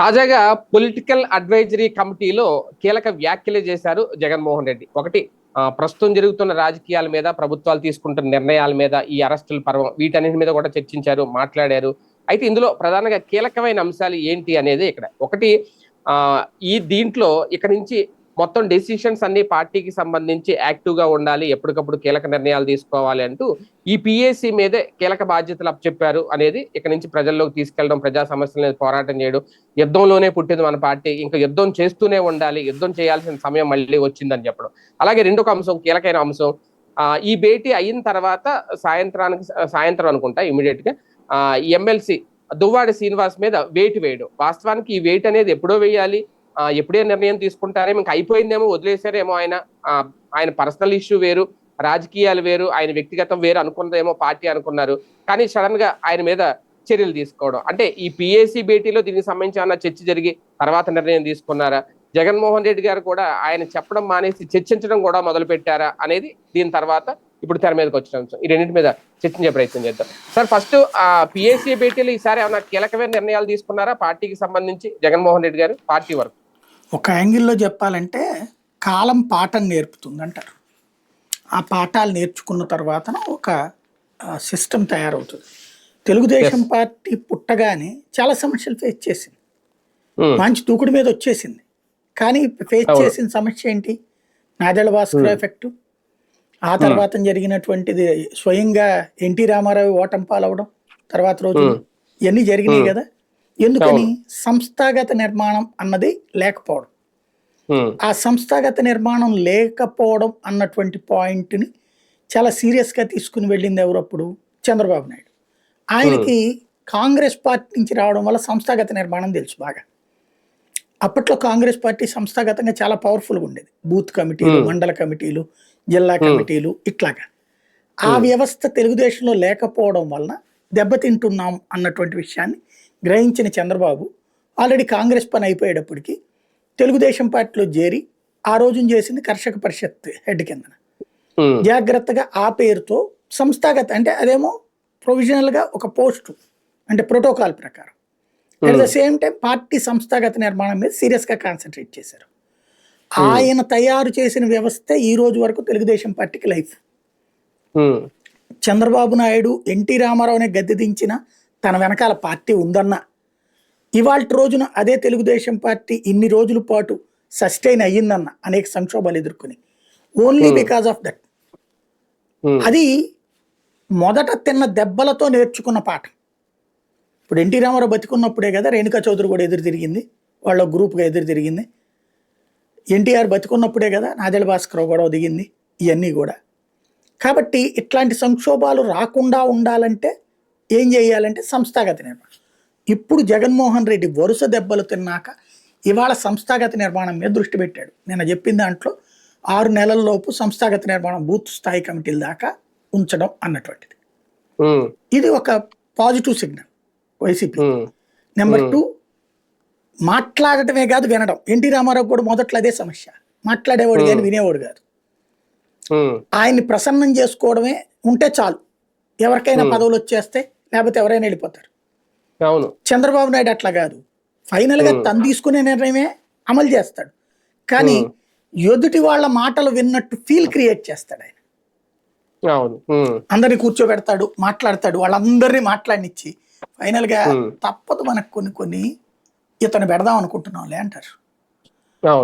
తాజాగా political advisory కమిటీలో కీలక వ్యాఖ్యలు చేశారు జగన్మోహన్ రెడ్డి. ఒకటి ప్రస్తుతం జరుగుతున్న రాజకీయాల మీద ప్రభుత్వాలు తీసుకుంటున్న నిర్ణయాల మీద ఈ అరెస్టుల పర్వం వీటన్నిటి మీద కూడా చర్చించారు మాట్లాడారు. అయితే ఇందులో ప్రధానంగా కీలకమైన అంశాలు ఏంటి అనేది ఇక్కడ. ఒకటి ఈ దీంట్లో ఇక్కడ నుంచి మొత్తం డెసిషన్స్ అన్ని పార్టీకి సంబంధించి యాక్టివ్గా ఉండాలి ఎప్పటికప్పుడు కీలక నిర్ణయాలు తీసుకోవాలి అంటూ ఈ పిఏసీ మీదే కీలక బాధ్యతలు అప్పచెప్పారు అనేది ఇక్కడ నుంచి ప్రజల్లోకి తీసుకెళ్ళడం ప్రజా సమస్యల పోరాటం చేయడం యుద్ధంలోనే పుట్టింది మన పార్టీ. ఇంకా యుద్ధం చేస్తూనే ఉండాలి యుద్ధం చేయాల్సిన సమయం మళ్ళీ వచ్చిందని చెప్పడం. అలాగే రెండొక అంశం కీలకైన అంశం ఈ భేటీ అయిన తర్వాత సాయంత్రానికి సాయంత్రం అనుకుంటా ఇమీడియట్గా ఎమ్మెల్సీ దువ్వాడి శ్రీనివాస్ మీద వేటు వేయడం. వాస్తవానికి ఈ వేటు అనేది ఎప్పుడో వేయాలి ఎప్పుడే నిర్ణయం తీసుకుంటారే ఇంకా అయిపోయిందేమో వదిలేశారేమో ఆయన. ఆయన పర్సనల్ ఇష్యూ వేరు రాజకీయాలు వేరు ఆయన వ్యక్తిగతం వేరు అనుకున్నదేమో పార్టీ అనుకున్నారు. కానీ సడన్గా ఆయన మీద చర్యలు తీసుకోవడం. అంటే ఈ పిఏసీ భేటీలో దీనికి సంబంధించి అన్న చర్చ జరిగి తర్వాత నిర్ణయం తీసుకున్నారా? జగన్మోహన్ రెడ్డి గారు కూడా ఆయన చెప్పడం మానేసి చర్చించడం కూడా మొదలు పెట్టారా అనేది దీని తర్వాత ఇప్పుడు తెర మీదకి వచ్చిన అంశం. ఈ రెండింటి మీద చర్చించే ప్రయత్నం చేద్దాం. సార్ ఫస్ట్ ఆ పిఏసీ భేటీలో ఈసారి ఏమైనా కీలకమైన నిర్ణయాలు తీసుకున్నారా? పార్టీకి సంబంధించి జగన్మోహన్ రెడ్డి గారు పార్టీ వరకు. ఒక యాంగిల్లో చెప్పాలంటే కాలం పాఠం నేర్పుతుంది అంటారు ఆ పాఠాలు నేర్చుకున్న తర్వాత ఒక సిస్టమ్ తయారవుతుంది. తెలుగుదేశం పార్టీ పుట్టగానే చాలా సమస్యలు ఫేస్ చేసింది. ఉమ్, మంచి దూకుడు మీద వచ్చేసింది. కానీ ఫేస్. చేసిన సమస్య ఏంటి? నాదెళ్ళ భాస్కర్ ఎఫెక్ట్ ఆ తర్వాత జరిగినటువంటిది స్వయంగా ఎన్టీ రామారావు ఓటం పాలవడం తర్వాత రోజు. ఇవన్నీ జరిగినాయి. కదా. ఎందుకని సంస్థాగత నిర్మాణం అన్నది లేకపోవడం. ఆ సంస్థాగత నిర్మాణం లేకపోవడం అన్నటువంటి పాయింట్ని చాలా సీరియస్గా తీసుకుని వెళ్ళింది ఎవరప్పుడు చంద్రబాబు నాయుడు. ఆయనకి కాంగ్రెస్ పార్టీ నుంచి రావడం వల్ల సంస్థాగత నిర్మాణం తెలుసు బాగా. అప్పట్లో కాంగ్రెస్ పార్టీ సంస్థాగతంగా చాలా పవర్ఫుల్గా ఉండేది. బూత్ కమిటీలు. మండల కమిటీలు జిల్లా కమిటీలు ఇట్లాగా. ఆ వ్యవస్థ తెలుగుదేశంలో లేకపోవడం వలన దెబ్బతింటున్నాం అన్నటువంటి విషయాన్ని గ్రహించిన చంద్రబాబు ఆల్రెడీ కాంగ్రెస్ పని అయిపోయేటప్పటికి తెలుగుదేశం పార్టీలో చేరి ఆ రోజున చేసింది కర్షక పరిషత్ హెడ్ కిందన. జాగ్రత్తగా ఆ పేరుతో సంస్థాగత అంటే అదేమో ప్రొవిజనల్గా ఒక పోస్టు అంటే ప్రోటోకాల్ ప్రకారం. At the same time party సంస్థాగత నిర్మాణం మీద సీరియస్గా కాన్సన్ట్రేట్ చేశారు. ఆయన తయారు చేసిన వ్యవస్థ ఈ రోజు వరకు తెలుగుదేశం పార్టీకి life Chandrababu Naidu N T రామారావునే గద్దె దించిన తన వెనకాల పార్టీ ఉందన్న. ఇవాళ రోజున అదే తెలుగుదేశం పార్టీ ఇన్ని రోజుల పాటు సస్టైన్ అయ్యిందన్న అనేక సంక్షోభాలు ఎదుర్కొని. ఓన్లీ బికాస్ ఆఫ్ దట్ అది మొదట తిన్న దెబ్బలతో నేర్చుకున్న పాఠం. ఇప్పుడు ఎన్టీ రామారావు బతికున్నప్పుడే కదా రేణుకా చౌదరి కూడా ఎదురు తిరిగింది. వాళ్ళ గ్రూప్గా ఎదురు తిరిగింది. ఎన్టీఆర్ బతికున్నప్పుడే కదా నాదెళ్ళ భాస్కరరావు గొడవ దిగింది. ఇవన్నీ కూడా. కాబట్టి ఇట్లాంటి సంక్షోభాలు రాకుండా ఉండాలంటే ఏం చేయాలంటే సంస్థాగత నిర్మాణం. ఇప్పుడు జగన్మోహన్ రెడ్డి వరుస దెబ్బలు తిన్నాక ఇవాళ సంస్థాగత నిర్మాణం మీద దృష్టి పెట్టాడు. నేను చెప్పిన దాంట్లో ఆరు నెలల్లోపు సంస్థాగత నిర్మాణం బూత్ స్థాయి కమిటీల దాకా ఉంచడం అన్నటువంటిది. ఇది ఒక positive signal YCP. Number two మాట్లాడటమే కాదు వినడం. ఎన్టీ రామారావు కూడా మొదట్లో అదే సమస్య. మాట్లాడేవాడు కానీ వినేవాడు కాదు. ఆయన్ని ప్రసన్నం చేసుకోవడమే ఉంటే చాలు. ఎవరికైనా పదవులు వచ్చేస్తే లేకపోతే ఎవరైనా వెళ్ళిపోతారు. అవును. చంద్రబాబు నాయుడు అట్లా కాదు. ఫైనల్గా తను తీసుకునే నిర్ణయమే అమలు చేస్తాడు. కానీ ఎదుటి వాళ్ళ మాటలు విన్నట్టు ఫీల్ క్రియేట్ చేస్తాడు ఆయన. అందరిని కూర్చోబెడతాడు మాట్లాడతాడు వాళ్ళందరినీ మాట్లాడినిచ్చి ఫైనల్గా Hmm. తప్పదు మనకు కొన్ని కొన్ని ఇతను పెడదాం అనుకుంటున్నాంలే అంటారు.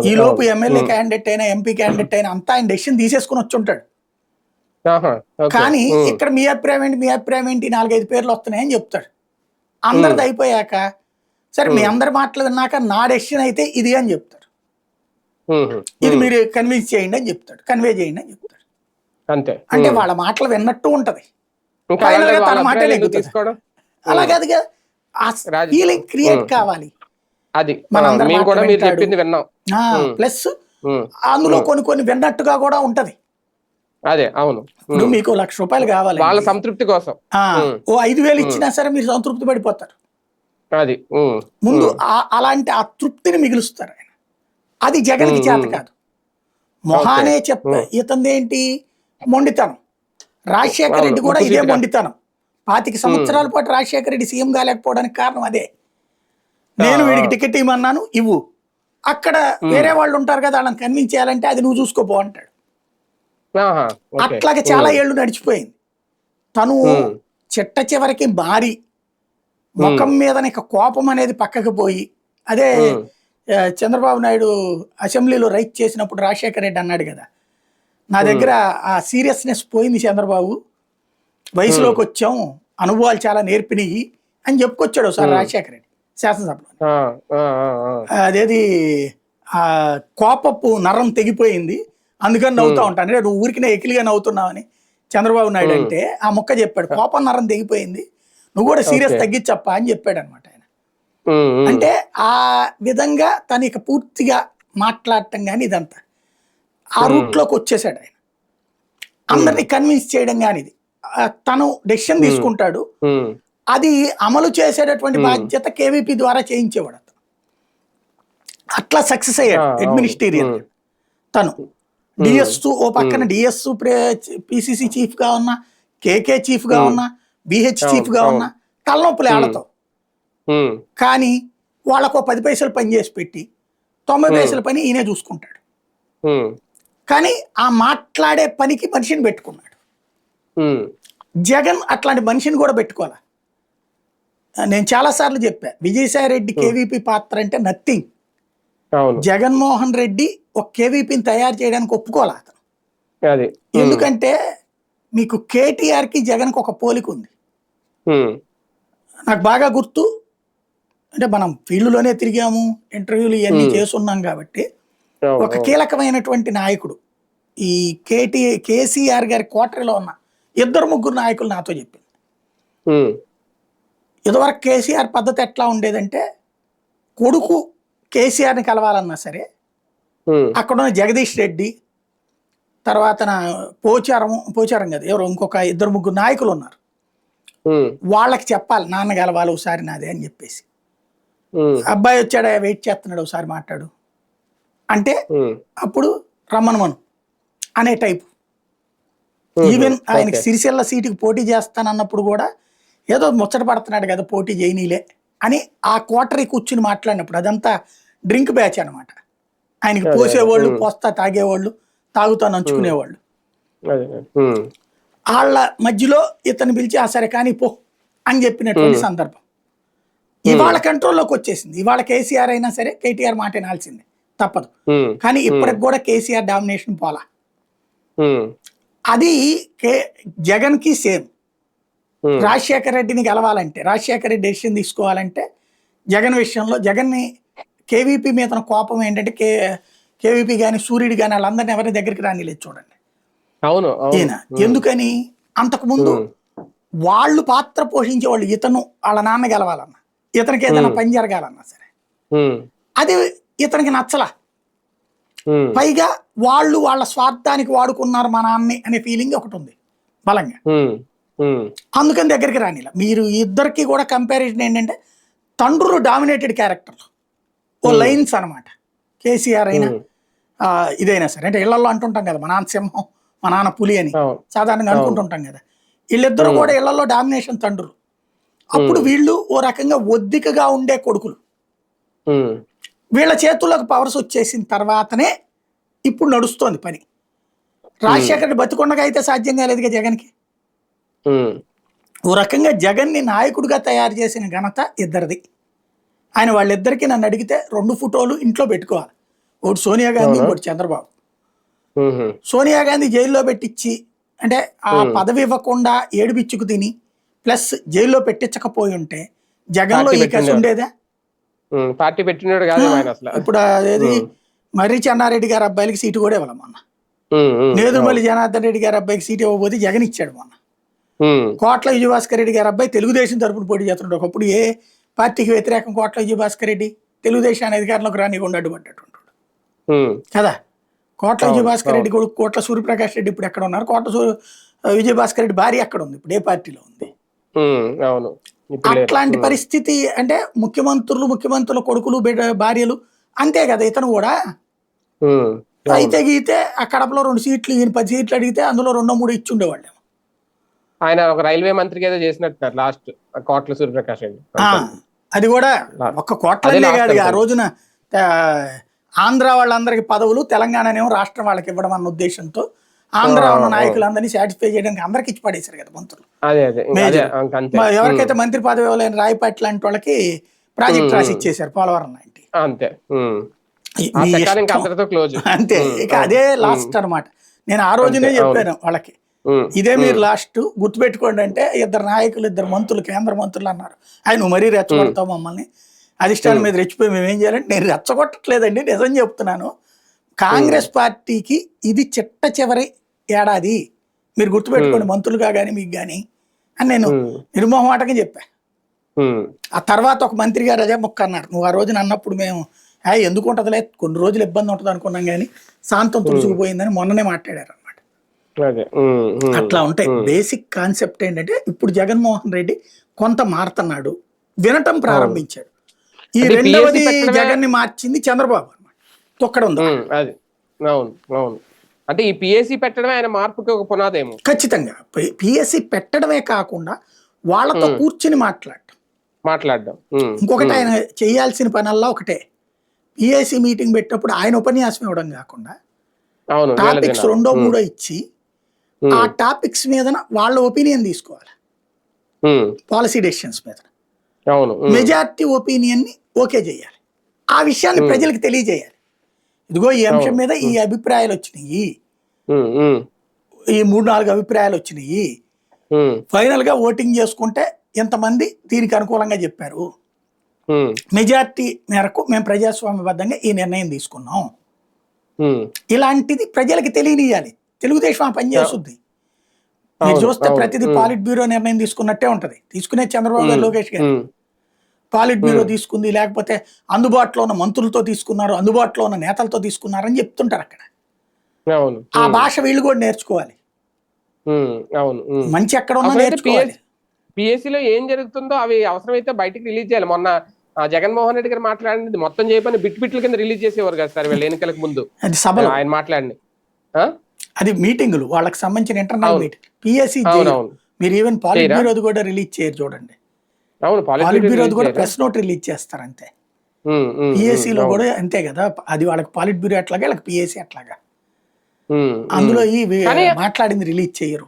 ఈ లోపు. ఎమ్మెల్యే క్యాండిడేట్ అయినా ఎంపీ క్యాండిడేట్ అయినా అంతా ఆయన డెసిషన్ తీసేసుకుని వచ్చి ఉంటాడు. కానీ ఇక్కడ మీ అభిప్రాయం ఏంటి? మీ అభిప్రాయం ఏంటి? నాలుగైదు పేర్లు వస్తున్నాయని చెప్తాడు. అందరిది అయిపోయాక సరే మీ అందరి మాటలు విన్నాక నా డెసిషన్ అయితే ఇది అని చెప్తాడు. ఇది మీరు కన్విన్స్ చేయండి అని చెప్తాడు. కన్వే చేయండి అని చెప్తాడు. అంతే. అంటే. వాళ్ళ మాటలు విన్నట్టు ఉంటది. తన వాళ్ళ మాటే అభిప్రాయాలు ఎందుకు నెగ్గుతుంది. తీసుకోవడం? అలా ఆ రాజ- ఫీలింగ్ క్రియేట్. కావాలి. అది. మేము కూడా మీరు. చెప్పింది విన్నాం. ప్లస్ అందులో కొన్ని కొన్ని విన్నట్టుగా కూడా ఉంటది. అదే అవును. ఇప్పుడు మీకు లక్ష రూపాయలు కావాలి వాళ్ళ సంతృప్తి కోసం. ఓ ఐదు వేలు ఇచ్చినా సరే మీరు సంతృప్తి పడిపోతారు. అది ముందు అలాంటి ఆ తృప్తిని మిగులుస్తారు ఆయన. అది జగన్కి చేత. కాదు. మొహానే చెప్ప ఉమ్. ఇతందేంటి? మొండితనం. రాజశేఖర రెడ్డి కూడా ఇదే. మొండితనం. పాతిక సంవత్సరాల పాటు రాజశేఖర రెడ్డి సీఎం కాలేకపోవడానికి కారణం అదే. నేను వీడికి. టికెట్ ఇవ్వమన్నాను ఇవ్వు. అక్కడ వేరే వాళ్ళు ఉంటారు కదా వాళ్ళని కన్విన్స్ చేయాలంటే అది నువ్వు చూసుకోపో అంటాడు. అట్లాగే చాలా ఏళ్ళు నడిచిపోయింది. తను. చిట్ట చివరికి మారి ముఖం మీద ఇక కోపం అనేది పక్కకు పోయి అదే చంద్రబాబు నాయుడు అసెంబ్లీలో రైట్ చేసినప్పుడు రాజశేఖర రెడ్డి అన్నాడు కదా. నా దగ్గర ఆ సీరియస్నెస్ పోయింది చంద్రబాబు. వయసులోకి వచ్చాం అనుభవాలు చాలా నేర్పినాయి అని చెప్పుకొచ్చాడు ఒకసారి రాజశేఖర రెడ్డి శాసనసభలో. అదేది ఆ కోపపు నరం తెగిపోయింది. అందుకని నవ్వుతా ఉంటాను. అంటే నువ్వు ఊరికినే ఎకిలిగా నవ్వుతున్నావని చంద్రబాబు నాయుడు అంటే ఆ ముక్క చెప్పాడు. కోపం నరం తెగిపోయింది. నువ్వు కూడా సీరియస్. తగ్గించప్ప అని చెప్పాడు అనమాట ఆయన. అంటే ఆ విధంగా తను ఇక పూర్తిగా మాట్లాడటం కానీ ఇదంతా. ఆ. రూట్లోకి వచ్చేసాడు ఆయన. అందరినీ కన్విన్స్ చేయడం కానీ ఇది. తను డెసిషన్ తీసుకుంటాడు. అది అమలు చేసేటటువంటి. బాధ్యత కేవీపీ ద్వారా చేయించేవాడు అతను. అట్లా సక్సెస్ అయ్యాడు. అడ్మినిస్ట్రేరియన్. తను. డిఎస్ ఓ పక్కన డిఎస్ పిసిసి చీఫ్గా ఉన్నా కేకే చీఫ్గా. ఉన్నా బిహెచ్ చీఫ్గా. ఉన్నా తలనొప్పులు ఉమ్. కానీ వాళ్ళకు పది పైసలు పని చేసి పెట్టి తొంభై. పైసల పని ఈయనే చూసుకుంటాడు. కానీ ఆ మాట్లాడే పనికి మనిషిని పెట్టుకున్నాడు. జగన్ అట్లాంటి మనిషిని కూడా పెట్టుకోవాలా నేను చాలాసార్లు చెప్పా విజయసాయి రెడ్డి కేవీపీ పాత్ర అంటే నథింగ్ జగన్మోహన్ రెడ్డి ఒక కేవీపీని తయారు చేయడానికి అతను ఉమ్. ఎందుకంటే మీకు కేటీఆర్కి జగన్కి ఒక పోలిక ఉంది. నాకు బాగా గుర్తు అంటే మనం ఫీల్డ్లోనే తిరిగాము ఇంటర్వ్యూలు ఇవన్నీ. చేస్తున్నాం కాబట్టి ఒక. కీలకమైనటువంటి నాయకుడు ఈ కేటీ కేసీఆర్ గారి కోటరీలో ఉన్న ఇద్దరు ముగ్గురు నాయకులు నాతో చెప్పింది. ఇదివరకు కేసీఆర్ పద్ధతి ఎట్లా ఉండేదంటే కొడుకు కేసీఆర్ని కలవాలన్నా సరే. అక్కడ ఉన్న జగదీష్ రెడ్డి తర్వాత పోచారం పోచారం కదా ఎవరు ఇంకొక ఇద్దరు ముగ్గురు నాయకులు ఉన్నారు. వాళ్ళకి చెప్పాలి నాన్న కలవాలి ఒకసారి నాదే అని చెప్పేసి. అబ్బాయి వచ్చాడా వెయిట్ చేస్తున్నాడు ఒకసారి మాట్లాడు అంటే. అప్పుడు రమ్మనమను అనే టైపు. ఈవెన్ ఆయనకి. సిరిసిల్ల సీటుకి పోటీ చేస్తానన్నప్పుడు కూడా ఏదో ముచ్చట పడుతున్నాడు కదా పోటీ చేయనీలే అని ఆ కోటరీ కూర్చుని మాట్లాడినప్పుడు అదంతా డ్రింక్ బ్యాచ్ అనమాట ఆయనకి పోసేవాళ్ళు. పోస్తా తాగేవాళ్ళు తాగుతా నంచుకునేవాళ్ళు. వాళ్ళ మధ్యలో ఇతను పిలిచి ఆ సరే కానీ పో అని చెప్పినటువంటి. సందర్భం. ఇవాళ కంట్రోల్లోకి వచ్చేసింది. ఇవాళ కేసీఆర్ అయినా సరే కేటీఆర్ మాట వినాల్సిందే తప్పదు. కానీ ఇప్పటికి కూడా కేసీఆర్ డామినేషన్ పోలా. అది కే జగన్కి సేమ్. రాజశేఖర రెడ్డిని గెలవాలంటే రాజశేఖర రెడ్డి డెసిషన్ తీసుకోవాలంటే జగన్ విషయంలో జగన్ని కేవీపీ మీద కోపం ఏంటంటే కే కేవీపీ కానీ సూర్యుడు కానీ వాళ్ళందరినీ ఎవరి దగ్గరికి రానిలేదు చూడండి. అవును ఈయన. ఎందుకని? అంతకుముందు. వాళ్ళు పాత్ర పోషించే వాళ్ళు ఇతను వాళ్ళ నాన్న గెలవాలన్న ఇతనికి ఏదైనా. పని జరగాలన్నా సరే. అది ఇతనికి నచ్చలా. పైగా వాళ్ళు వాళ్ళ స్వార్థానికి వాడుకున్నారు మా నాన్నని అనే ఫీలింగ్ ఒకటి ఉంది బలంగా. అందుకని దగ్గరికి రానిలా. మీరు ఇద్దరికి కూడా కంపారిజన్ ఏంటంటే తండ్రులు డామినేటెడ్ క్యారెక్టర్లు ఓ. లైన్స్ అన్నమాట కేసీఆర్ అయినా ఇదైనా సరే అంటే ఇళ్ళలో అంటుంటాం కదా మా నాన్న సింహం మా నాన్న పులి అని సాధారణంగా. అనుకుంటుంటాం కదా వీళ్ళిద్దరూ. కూడా ఇళ్ళలో డామినేషన్ తండ్రులు అప్పుడు. వీళ్ళు ఓ రకంగా ఒద్దికగా ఉండే కొడుకులు. వీళ్ళ చేతుల్లోకి పవర్స్ వచ్చేసిన తర్వాతనే ఇప్పుడు నడుస్తోంది పని రాజశేఖర్ రెడ్డి బతికొండగా అయితే సాధ్యం కాలేదుగా జగన్కి. ఓ రకంగా జగన్ని నాయకుడిగా తయారు చేసిన ఘనత ఇద్దరిది ఆయన వాళ్ళిద్దరికీ నన్ను అడిగితే రెండు ఫోటోలు ఇంట్లో పెట్టుకోవాలి ఒకటి సోనియా గాంధీ? ఇంకోటి చంద్రబాబు. సోనియా గాంధీ జైల్లో పెట్టించి అంటే ఆ. పదవి ఇవ్వకుండా ఏడుపిచ్చుకు తిని ప్లస్ జైల్లో పెట్టించకపోయి ఉంటే జగన్లో ఈ కసి. ఉండేదా. పార్టీ పెట్టినాడు కాదు ఇప్పుడు అదేది. మర్రి చెన్నారెడ్డి గారి అబ్బాయిలకి సీటు కూడా ఇవ్వాలి మొన్న. నేదురుమల్లి జనార్దన్ రెడ్డి గారి అబ్బాయికి సీటు ఇవ్వబోతే జగన్ ఇచ్చాడు మొన్న. కోట్ల విజయభాస్కర్ రెడ్డి గారి అబ్బాయి తెలుగుదేశం తరపున పోటీ చేస్తున్నాడు ఒకప్పుడు ఏ పార్టీకి వ్యతిరేకం కోట్ల విజయభాస్కర్ రెడ్డి తెలుగుదేశాన్ని అధికారంలోకి రానికుండా అడ్డుపడ్డటువంటి ఉమ్. కదా కోట్ల విజయభాస్కర్ రెడ్డి కొడుకు కోట్ల సూర్యప్రకాష్ రెడ్డి ఇప్పుడు ఎక్కడ ఉన్నారు కోట్ల విజయభాస్కర్ రెడ్డి భార్య అక్కడ ఉంది ఇప్పుడు ఏ పార్టీలో ఉంది. అవును. అట్లాంటి. పరిస్థితి అంటే ముఖ్యమంత్రులు ముఖ్యమంత్రుల కొడుకులు భార్యలు అంతే కదా ఇతను కూడా. అయితే గీతే ఆ కడపలో రెండు సీట్లు ఈయన పది సీట్లు అడిగితే అందులో రెండో మూడు ఇచ్చి ఉండేవాళ్ళు ఆయన ఒక రైల్వే మంత్రికి ఏదో చేసినట్టున్నారు లాస్ట్ కోట్ల సూర్యప్రకాష్ ఆ, అది కూడా కోట్లనే last కాదు ఆ. రోజున ఆంధ్ర వాళ్ళందరికి పదవులు తెలంగాణనేమో రాష్ట్రం వాళ్ళకి ఇవ్వడం అన్న ఉద్దేశంతో ఆంధ్ర ఉన్న ఆ. నాయకులందరినీ సాటిస్ఫై చేయడానికి అందరికి ఇచ్చి పడేశారు కదా మంత్రులు. ఎవరికైతే మంత్రి పదవి ఇవ్వలేని రాయపాటి లాంటి వాళ్ళకి ప్రాజెక్ట్ రాసి ఇచ్చేశారు పోలవరం లాంటి. అంతే అంతే ఇక అదే లాస్ట్ అన్నమాట. నేను ఆ రోజునే. చెప్పాను వాళ్ళకి. ఇదే మీరు లాస్ట్ గుర్తుపెట్టుకోండి అంటే ఇద్దరు నాయకులు ఇద్దరు మంత్రులు కేంద్ర మంత్రులు అన్నారు. ఆయన నువ్వు మరీ రెచ్చగొడతావు మమ్మల్ని. అధిష్టానం మీద రెచ్చిపోయి మేము ఏం చేయాలంటే నేను రెచ్చగొట్టట్లేదండి నిజం చెప్తున్నాను. కాంగ్రెస్ పార్టీకి ఇది చిట్ట చివరి ఏడాది. మీరు గుర్తుపెట్టుకోండి మంత్రులుగా కానీ మీకు కానీ అని నేను నిర్మోహమాటంగా చెప్పా. ఆ తర్వాత ఒక మంత్రి గారు అదే మొక్క అన్నారు. నువ్వు ఆ రోజున అన్నప్పుడు మేము "ఆ, ఎందుకు ఉంటుందిలే? కొన్ని రోజులు ఇబ్బంది ఉంటుంది అనుకున్నాం కానీ శాంతం తుడుచుకుపోయిందని మొన్ననే మాట్లాడారు అనమాట అదే ఉమ్, ఉమ్. అట్లా ఉంటాయి బేసిక్ కాన్సెప్ట్ ఏంటంటే ఇప్పుడు జగన్మోహన్ రెడ్డి కొంత మారుతున్నాడు వినటం ప్రారంభించాడు. ఈ రెండవది జగన్ని మార్చింది చంద్రబాబు అనమాట తొక్కడం ఉంది అది. అవును అవును. అంటే ఈ పిఎస్సి పెట్టడమే ఆయన మార్పుకి ఒక పునాదేమో. ఖచ్చితంగా. పిఎస్సి పెట్టడమే కాకుండా వాళ్ళతో కూర్చుని మాట్లాడటం. మాట్లాడడం. ఇంకొకటి ఆయన చేయాల్సిన పనల్లా ఒకటే. పిఎస్సి మీటింగ్ పెట్టినప్పుడు ఆయన ఉపన్యాసం ఇవ్వడం కాకుండా టాపిక్స్? రెండో మూడో ఇచ్చి ఆ టాపిక్స్ మీద వాళ్ళ ఒపీనియన్ తీసుకోవాలి. పాలసీ డెసిషన్స్ మీద మెజారిటీ ఒపీనియన్ని ఓకే చేయాలి. ఆ విషయాన్ని ప్రజలకు తెలియజేయాలి. ఇదిగో ఈ అంశం మీద ఈ అభిప్రాయాలు వచ్చినాయి. ఈ మూడు నాలుగు అభిప్రాయాలు వచ్చినాయి. ఫైనల్గా ఓటింగ్ చేసుకుంటే ఇంతమంది దీనికి అనుకూలంగా చెప్పారు? మెజారిటీ మేరకు మేము ప్రజాస్వామ్యబద్ధంగా ఈ నిర్ణయం తీసుకున్నాం. ఇలాంటిది ప్రజలకి తెలియనియాలి తెలుగుదేశం ఆ పని చేస్తుంది. మీరు చూస్తే ప్రతిదీ. పాలిట్ బ్యూరో నిర్ణయం తీసుకున్నట్టే ఉంటది. తీసుకునే చంద్రబాబు గారు లోకేష్ గారు. పాలిట్ బ్యూరో తీసుకుంది లేకపోతే అందుబాటులో ఉన్న మంత్రులతో తీసుకున్నారు అందుబాటులో ఉన్న నేతలతో తీసుకున్నారని చెప్తుంటారు అక్కడ. ఆ భాష వీళ్ళు కూడా నేర్చుకోవాలి. అవును. మంచి ఎక్కడ ఉన్నా నేర్చుకోవాలి. పిఎస్సిలో ఏం జరుగుతుందో అవి అవసరమైతే బయటికి రిలీజ్ చేయాలి. మొన్న జగన్మోహన్ రెడ్డి గారు మాట్లాడింది మొత్తం చేయమని బిట్ బిట్ల కింద రిలీజ్ చేసేవారు కదా సార్ వీళ్ళ ఎన్నికలకు ముందు. ఆయన మాట్లాడింది? అది మీటింగులు వాళ్ళకి సంబంధించిన ఇంటర్నల్. మీటింగ్ పిఎస్సి మీరు ఈవెన్ పాలిట్? బ్యూరోది కూడా రిలీజ్ చేయరు చూడండి. పాలిట్ బ్యూరోది కూడా ప్రెస్ నోట్ రిలీజ్ చేస్తారు అంతే. PSC లో కూడా అంతే కదా. అది వాళ్ళకి పాలిట్ బ్యూరో ఎట్లాగా వాళ్ళకి పిఎస్సి అట్లాగా. అందులో ఈ మాట్లాడింది రిలీజ్ చేయరు.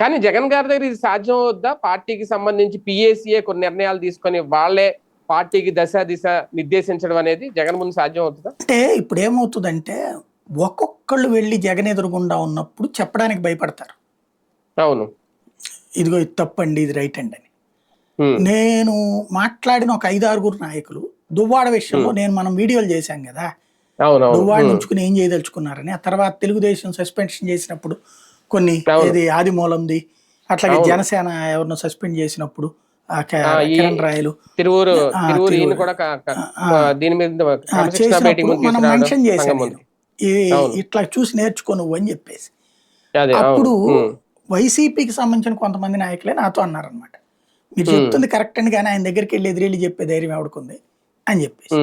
కానీ జగన్ గారి దగ్గర ఇది సాధ్యం అవుద్దా? పార్టీకి సంబంధించి పిఏసీఏ కొన్ని నిర్ణయాలు తీసుకొని వాళ్ళే పార్టీకి దశ దిశ నిర్దేశించడం అనేది జగన్ ముందు సాధ్యం అవుతుందా? అంటే ఇప్పుడు ఏమవుతుందంటే ఒక్కొక్కళ్ళు వెళ్ళి జగన్ ఎదురుగుండా ఉన్నప్పుడు చెప్పడానికి భయపడతారు. అవును. ఇదిగో ఇది తప్పండి ఇది రైట్ అండి అని. నేను మాట్లాడిన ఒక ఐదు ఆరుగురు నాయకులు దువ్వాడ విషయంలో నేను మనం వీడియోలు చేశాం కదా? దువ్వాడ ఉంచుకుని ఏం చేయదలుచుకున్నారని ఆ తర్వాత తెలుగుదేశం సస్పెన్షన్ చేసినప్పుడు కొన్ని. ఇది ఆదిమూలంది అట్లాగే. జనసేన ఎవరినో సస్పెండ్ చేసినప్పుడు కిరణ్ రాయలు. తిరువురు దీని మీద మనం మెన్షన్ చేశాను ఇట్లా చూసి నేర్చుకో నువ్వు అని చెప్పేసి. అప్పుడు వైసీపీకి సంబంధించిన కొంతమంది నాయకులే నాతో అన్నారనమాట మీరు చెప్తుంది కరెక్ట్ అని కానీ ఆయన దగ్గరికి వెళ్ళి ఎదురెళ్ళి చెప్పే ధైర్యం ఎవడుకుంది అని చెప్పేసి.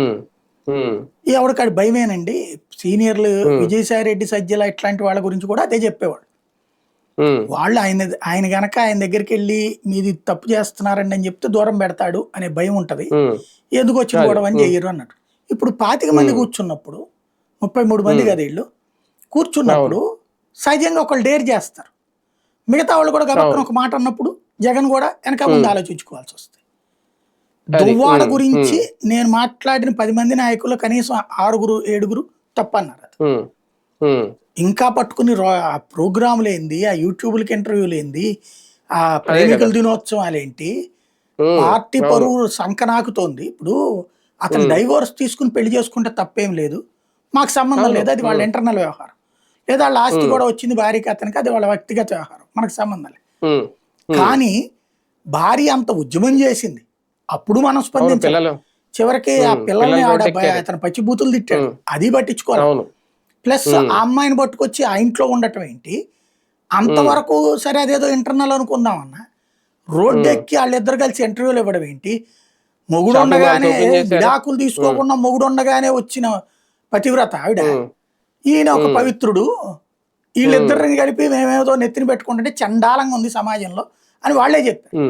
ఈ ఎవడికాడు భయమేనండి. సీనియర్లు విజయసాయి రెడ్డి సజ్జల ఇట్లాంటి వాళ్ళ గురించి కూడా అదే చెప్పేవాడు. వాళ్ళు ఆయన ఆయన గనక ఆయన దగ్గరికి వెళ్ళి మీది తప్పు చేస్తున్నారండి అని చెప్తే దూరం పెడతాడు అనే భయం ఉంటది. ఎందుకు వచ్చి గొడవ అని చెయ్యరు అన్నట్టు. ఇప్పుడు పాతిక మంది కూర్చున్నప్పుడు ముప్పై మూడు మంది కదా వీళ్ళు. కూర్చున్నప్పుడు సహజంగా ఒకళ్ళు డేర్ చేస్తారు. మిగతా వాళ్ళు కూడా గబక్కన ఒక మాట అన్నప్పుడు జగన్ కూడా వెనక ముందు ఆలోచించుకోవాల్సి వస్తుంది. దువ్వాడ గురించి నేను మాట్లాడిన పది మంది నాయకులు కనీసం ఆరుగురు ఏడుగురు తప్పన్నారు అది. ఇంకా పట్టుకుని ఆ ప్రోగ్రాములు ఏంది ఆ యూట్యూబ్లకి ఇంటర్వ్యూలు ఏంది ఆ ప్రేమికుల దినోత్సవాలు ఏంటి పార్టీ పరువు సంకనాకుతోంది ఇప్పుడు అతను డైవోర్స్ తీసుకుని పెళ్ళి చేసుకుంటే తప్పేం లేదు. మాకు సంబంధం లేదు. అది వాళ్ళ ఇంటర్నల్ వ్యవహారం. లేదా వాళ్ళ ఆస్తి కూడా వచ్చింది భార్యకి అతనికి అది వాళ్ళ వ్యక్తిగత వ్యవహారం. మనకు సంబంధం లేదు. కానీ భార్య అంత ఉద్యమం చేసింది. అప్పుడు మనం స్పందించాలి. చివరికి ఆ పిల్లల్ని పిల్లలు ఆడ అతను పచ్చి బూతులు తిట్టాడు. అది పట్టించుకోవాలి. ప్లస్ ఆ అమ్మాయిని పట్టుకొచ్చి ఆ ఇంట్లో ఉండటం ఏంటి? అంతవరకు సరే అదేదో ఇంటర్నల్ అనుకుందామన్న రోడ్డు ఎక్కి వాళ్ళిద్దరు కలిసి ఇంటర్వ్యూలు ఇవ్వడం ఏంటి? మొగుడు ఉండగానే. విడాకులు తీసుకోకుండా మొగుడు ఉండగానే వచ్చిన పతివ్రత ఆవిడ. ఈయన ఒక పవిత్రుడు. వీళ్ళిద్దరిని కలిపి మేమేదో నెత్తిన పెట్టుకుంటుంటే చండాలంగా ఉంది సమాజంలో అని వాళ్ళే చెప్పారు.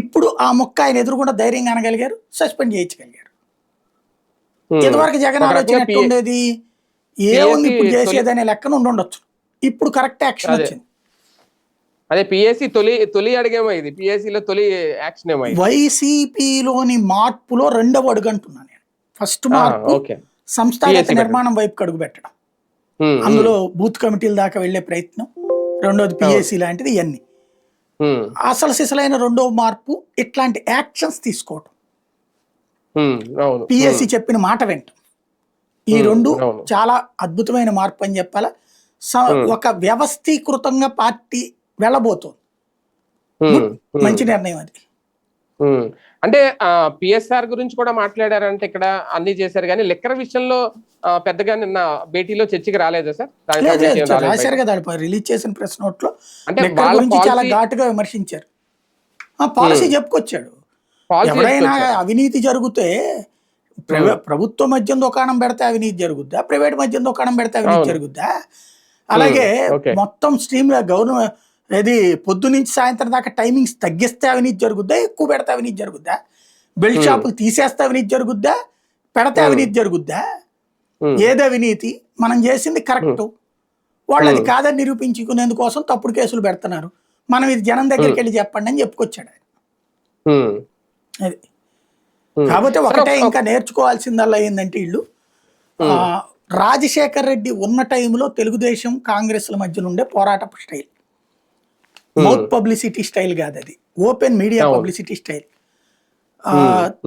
ఇప్పుడు ఆ మొక్క ఆయన ఎదురుకుండా ధైర్యంగా అనగలిగారు సస్పెండ్ చేయించగలిగారు. ఇదివరకు జగన్ ఒక ఆలోచన రకంగా ఎట్లా ఉండేది? ఏముంది ఇప్పుడు చేసేదనే లెక్కన ఉండుండొచ్చు. ఇప్పుడు కరెక్ట్ యాక్షన్. వచ్చింది. అదే పిఎస్సి తొలి తొలి అడిగేమో ఇది. పిఎస్సి లో తొలి యాక్షన్ ఏమో వైసీపీలోని మార్పులో రెండవ అడుగు అంటున్నాను నేను. ఫస్ట్ మార్పు సంస్థాగత నిర్మాణం వైపుకి అడుగు పెట్టడం. అందులో బూత్ కమిటీల దాకా వెళ్ళే ప్రయత్నం రెండోది పిఎస్సి లాంటిది ఇవన్నీ అసలు సిసలైన రెండవ మార్పు ఇట్లాంటి యాక్షన్స్ తీసుకోవటం. పిఎస్సి చెప్పిన మాట వింటాం ఈ రెండు. చాలా అద్భుతమైన మార్పు అని చెప్పాలా. ఒక వ్యవస్థీకృతంగా పార్టీ వెళ్ళబోతోంది. మంచి నిర్ణయం అది. అంటే పిఎస్ఆర్ గురించి కూడా మాట్లాడారంటే ఇక్కడ అన్ని చేశారు కానీ లెక్కర విషయంలో పెద్దగా నిన్న భేటీలో చర్చకి రాలేదా సార్? రాశారు కదా రిలీజ్ చేసిన ప్రెస్ నోట్లో అంటే చాలా ఘాటుగా విమర్శించారు. ఆ పాలసీ చెప్పుకొచ్చాడు. ఎవరైనా. అవినీతి జరిగితే ప్రభుత్వ మద్యం దుకాణం పెడితే అవినీతి జరుగుద్దా? ప్రైవేట్ మద్యం దుకాణం పెడితే అవినీతి అవును. జరుగుద్దా? అలాగే. మొత్తం స్ట్రీమ్ గవర్నమెంట్ ఏది పొద్దు నుంచి సాయంత్రం దాకా టైమింగ్స్ తగ్గిస్తే అవినీతి జరుగుద్దా? ఎక్కువ పెడితే అవినీతి జరుగుద్దా? బెల్ట్. షాపులు తీసేస్తే అవినీతి జరుగుద్దా? పెడితే. అవినీతి జరుగుద్దా? ఏది అవినీతి? మనం చేసింది కరెక్ట్. వాళ్ళు అది కాదని నిరూపించుకునేందుకోసం తప్పుడు కేసులు పెడుతున్నారు. మనం ఇది జనం దగ్గరికి వెళ్ళి చెప్పండి అని చెప్పుకొచ్చాడు ఆయన. అది. కాకపోతే ఒకటే ఒక- ఇంకా నేర్చుకోవాల్సిందల్లా ఏంటంటే వీళ్ళు రాజశేఖర్ రెడ్డి ఉన్న టైంలో తెలుగుదేశం కాంగ్రెస్ల మధ్య ఉండే పోరాటపు స్టైల్. మౌత్ పబ్లిసిటీ స్టైల్ కాదు అది. Open media. Publicity style.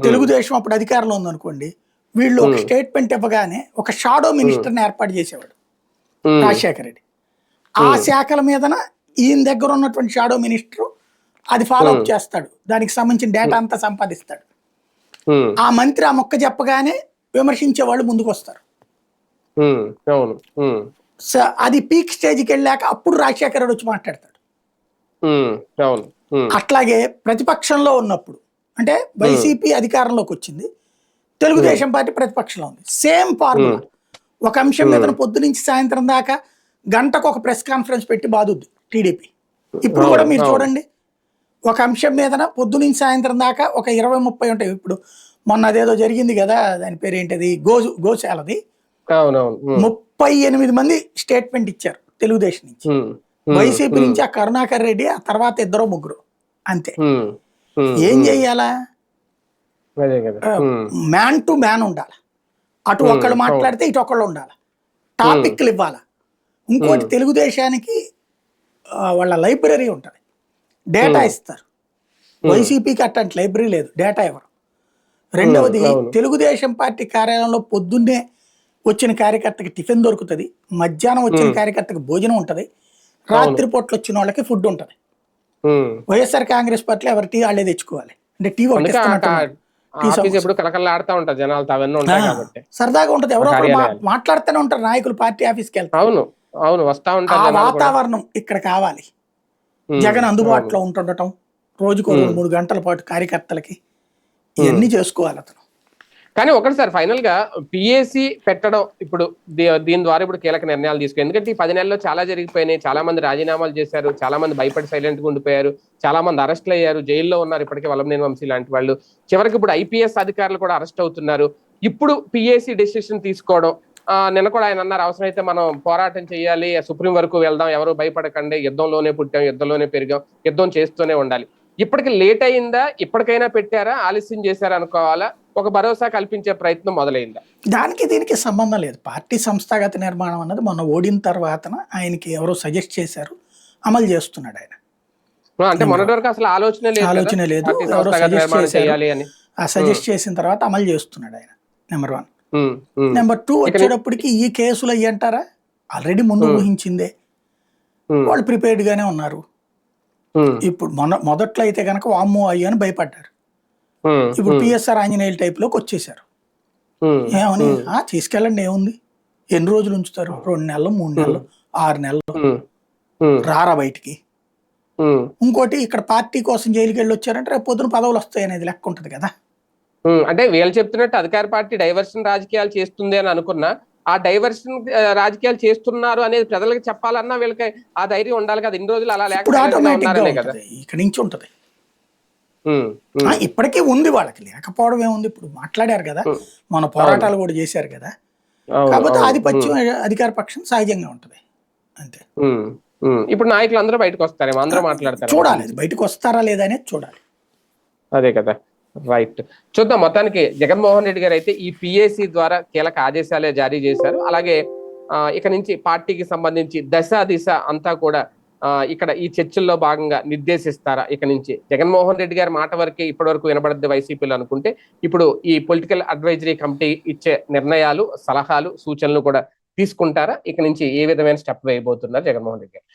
Telugu Desam అప్పుడు అధికారంలో ఉందనుకోండి వీళ్ళు ఒక స్టేట్మెంట్ ఇవ్వగానే ఒక షాడో మినిస్టర్ని ఏర్పాటు చేసేవాడు రాజశేఖర రెడ్డి. ఆ శాఖల మీదన ఈయన దగ్గర ఉన్నటువంటి షాడో మినిస్టర్ అది ఫాలో అప్ చేస్తాడు. దానికి సంబంధించిన డేటా అంతా సంపాదిస్తాడు. ఆ మంత్రి ఆ మొక్క చెప్పగానే విమర్శించే వాళ్ళు ముందుకు వస్తారు అది పీక్ స్టేజ్కి వెళ్ళాక అప్పుడు రాజశేఖర రెడ్డి వచ్చి మాట్లాడతాడు. అట్లాగే ప్రతిపక్షంలో ఉన్నప్పుడు అంటే వైసీపీ అధికారంలోకి వచ్చింది తెలుగుదేశం పార్టీ ప్రతిపక్షంలో ఉంది. సేమ్ ఫార్ములా ఒక అంశం మీద పొద్దు నుంచి సాయంత్రం దాకా గంటకు ఒక ప్రెస్ కాన్ఫరెన్స్ పెట్టి బాదుద్ది టీడీపీ. ఇప్పుడు కూడా మీరు. చూడండి ఒక అంశం మీదన పొద్దు నుంచి సాయంత్రం దాకా ఒక ఇరవై ముప్పై ఉంటాయి. ఇప్పుడు మొన్న అదేదో జరిగింది కదా దాని పేరు ఏంటిది? గో గోశాలది. ముప్పై ఎనిమిది మంది స్టేట్మెంట్ ఇచ్చారు తెలుగుదేశం నుంచి. వైసీపీ నుంచి ఆ కరుణాకర్ రెడ్డి ఆ తర్వాత ఇద్దరు ముగ్గురు. అంతే. ఏం చెయ్యాలా? మ్యాన్ టు మ్యాన్ ఉండాలి? అటు ఒకళ్ళు. మాట్లాడితే ఇటు ఒకళ్ళు ఉండాలి? టాపిక్లు ఇవ్వాలి? ఇంకోటి తెలుగుదేశానికి వాళ్ళ లైబ్రరీ ఉంటుంది. డేటా ఇస్తారు. వైసీపీకి అట్లాంటి లైబ్రరీ లేదు. డేటా ఇవ్వరు. రెండవది. తెలుగుదేశం పార్టీ కార్యాలయంలో పొద్దున్నే వచ్చిన కార్యకర్తకి టిఫిన్ దొరుకుతుంది. మధ్యాహ్నం వచ్చిన కార్యకర్తకి భోజనం ఉంటుంది. రాత్రి పూట్ల వచ్చిన వాళ్ళకి ఫుడ్ ఉంటుంది. వైఎస్ఆర్ కాంగ్రెస్ పార్టీలో ఎవరి టీ వాళ్ళే తెచ్చుకోవాలి. అంటే టీ ఎప్పుడు ఉంటారు అవన్నీ ఉంటాయి కాబట్టి. సరదాగా ఉంటది. ఎవరో. మాట్లాడుతూనే ఉంటారు నాయకులు పార్టీ ఆఫీస్కి వెళ్తారు అవును అవును వస్తా ఉంటారు. వాతావరణం ఇక్కడ కావాలి. జగన్ అందుబాటులో ఉంటుండటం రోజుకు రెండు మూడు గంటల పాటు కార్యకర్తలకి ఇవన్నీ చేసుకోవాలి అతను. కానీ ఒకటి సార్ ఫైనల్గా పిఎస్సి పెట్టడం ఇప్పుడు దీ- దీని ద్వారా ఇప్పుడు కీలక నిర్ణయాలు తీసుకుని ఎందుకంటే ఈ పది నెలల్లో చాలా జరిగిపోయినాయి. చాలా మంది రాజీనామాలు చేశారు. చాలా మంది భయపడి సైలెంట్గా ఉండిపోయారు. చాలా మంది అరెస్ట్లు అయ్యారు. జైల్లో ఉన్నారు ఇప్పటికే వల్లభనేని వంశీ లాంటి వాళ్ళు. చివరికి ఇప్పుడు ఐపీఎస్ అధికారులు కూడా అరెస్ట్ అవుతున్నారు. ఇప్పుడు పిఎస్సి డెసిషన్ తీసుకోవడం నిన్న కూడా ఆయన అన్నారు అవసరమైతే మనం పోరాటం చేయాలి. సుప్రీం వరకు వెళ్దాం. ఎవరు భయపడకండి. యుద్ధంలోనే పుట్టాం. యుద్ధంలోనే పెరిగాం. యుద్ధం చేస్తూనే ఉండాలి. ఇప్పటికి లేట్ అయిందా? ఇప్పటికైనా పెట్టారా? ఆలస్యం చేశారా అనుకోవాలా? ఒక భరోసా కల్పించే ప్రయత్నం మొదలైందా. దానికి దీనికి సంబంధం లేదు. పార్టీ సంస్థాగత నిర్మాణం అన్నది మొన్న ఓడిన తర్వాత ఆయనకి ఎవరో సజెస్ట్ చేశారు. అమలు చేస్తున్నాడు ఆయన. అంటే మొన్నటి వరకు అసలు ఆలోచన లేదు? ఆలోచన లేదు. ఎవరో చేశారు. చేయాలి అని. ఆ సజెస్ట్ చేసిన తర్వాత అమలు చేస్తున్నాడు ఆయన. నెంబర్ వన్ నెంబర్ టూ వచ్చేటప్పటికి ఈ కేసులు అయ్యి అంటారా? ఆల్రెడీ ముందు ఊహించిందే. వాళ్ళు ప్రిపేర్డ్ గానే ఉన్నారు. ఇప్పుడు మొన్న మొదట్లో అయితే కనుక వామ్మో అయ్యో అని భయపడ్డారు. ఇప్పుడు పిఎస్ఆర్ ఆంజనేయుల టైప్లోకి వచ్చేసారు ఏమని? ఆ తీసుకెళ్ళండి ఏముంది? ఎన్ని రోజులు ఉంచుతారు? రెండు నెలలు మూడు నెలలు ఆరు నెలలు. రారా బయటికి? ఇంకోటి ఇక్కడ పార్టీ కోసం జైలుకి వెళ్ళి వచ్చారంటే రేపు పొద్దున పదవులు వస్తాయి అనేది లెక్క ఉంటుంది కదా. అంటే వీళ్ళు చెప్తున్నట్టు అధికార పార్టీ డైవర్షన్ రాజకీయాలు చేస్తుంది అని అనుకున్నా ఆ డైవర్షన్ రాజకీయాలు చేస్తున్నారు అనేది ప్రజలకు చెప్పాలన్నా వీళ్ళకి ఆ ధైర్యం ఉండాలి కదా. ఇన్ని రోజులు అలా ఇప్పుడు లేక ఆటోమేటిక్గా ఉన్నారనే కదా. ఉంటుంది. ఇక్కడ నుంచి ఉంటుంది. ఇప్పటికీ ఉంది వాళ్ళకి. లేకపోవడం ఏముంది? ఇప్పుడు మాట్లాడారు కదా. మన పోరాటాలు కూడా చేశారు కదా. కాకపోతే అవును, ఆధిపత్యం అధికార పక్షం సహజంగా ఉంటది. అంతే. ఇప్పుడు నాయకులు అందరూ బయటకు వస్తారేమో? అందరూ మాట్లాడతారు చూడాలి. బయటకు వస్తారా లేదా అనేది చూడాలి. అదే కదా. రైట్. చూద్దాం. మొత్తానికి జగన్మోహన్ రెడ్డి గారు అయితే ఈ పిఏసి ద్వారా కీలక ఆదేశాలే జారీ చేశారు. అలాగే ఇక నుంచి పార్టీకి సంబంధించి దశ దిశ అంతా కూడా ఇక్కడ ఈ చర్చల్లో భాగంగా నిర్దేశిస్తారా? ఇక నుంచి జగన్మోహన్ రెడ్డి గారి మాట వరకే ఇప్పటి వరకు వినబడద్ది వైసీపీలో అనుకుంటే ఇప్పుడు ఈ పొలిటికల్ అడ్వైజరీ కమిటీ ఇచ్చే నిర్ణయాలు సలహాలు సూచనలు కూడా తీసుకుంటారా? ఇక నుంచి ఏ విధమైన స్టెప్ వేయబోతున్నారు జగన్మోహన్ రెడ్డి గారు?